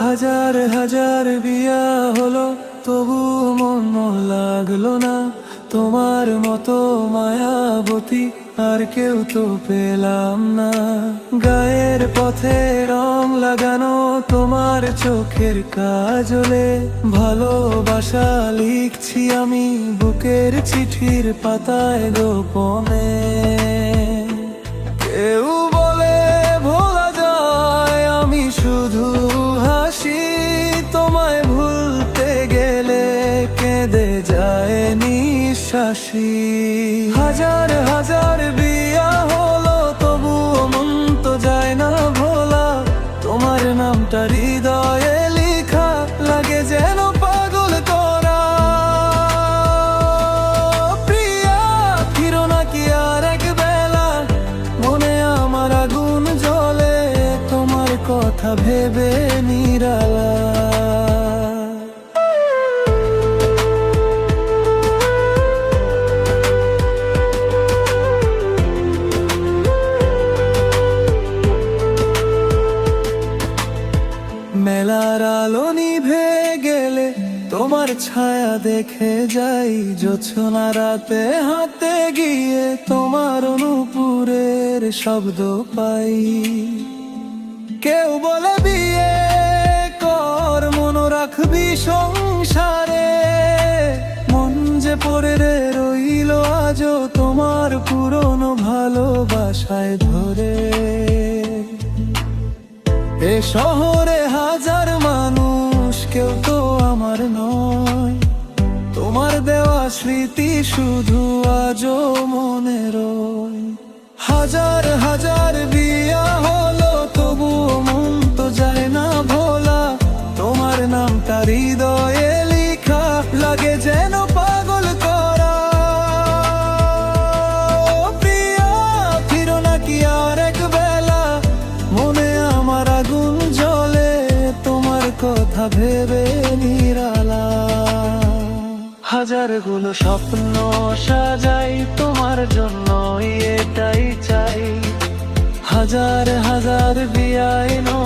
হাজার হাজার বিয়া হলো, তবু মন লাগল না। তোমার মতো মায়াবতী আর কেউ তো পেলাম না। গায়ের পথে রং লাগানো তোমার চোখের কাজলে। ভালোবাসা লিখছি আমি বুকের চিঠির পাতায় গোপনে। নিঃশ্বাসী। হাজার হাজার বিয়া হলো, তবুও মন তো যায় না ভোলা। তোমার নামটা হৃদয়ে লেখা, লাগে যেন পাগল করা। প্রিয়া, ফিরো নাকি আর এক বেলা? মনে আমার আগুন জ্বলে, তোমার কথা ভেবে নিরালা। মেলার আলো নিভে গেলে তোমার ছায়া দেখে যাই, জোছনা রাতে হাতে গিয়ে তোমার অনুপুরের শব্দ পাই। কেউ বলে বিয়ে কর, মন রাখবি সংসারে। মন যে পড়ে রে রইল আজও তোমার পুরনো ভালোবাসায় ধরে। এ শহরে স্মৃতি শুধু আজ মনে হাজার হাজার বিয়া হলো তবু মন তো যায় না ভোলা। তোমার নামটা হৃদয়ে লেখা, লাগে যেন পাগল করা। প্রিয়া, ফিরো নাকি আর এক বেলা। মনে আমার আগুন জ্বলে, তোমার কথা ভেবে নিরালা হাজারগুলো স্বপ্ন সাজাই তোমার জন্য এটাই চাই। হাজার হাজার বিয়াই নয়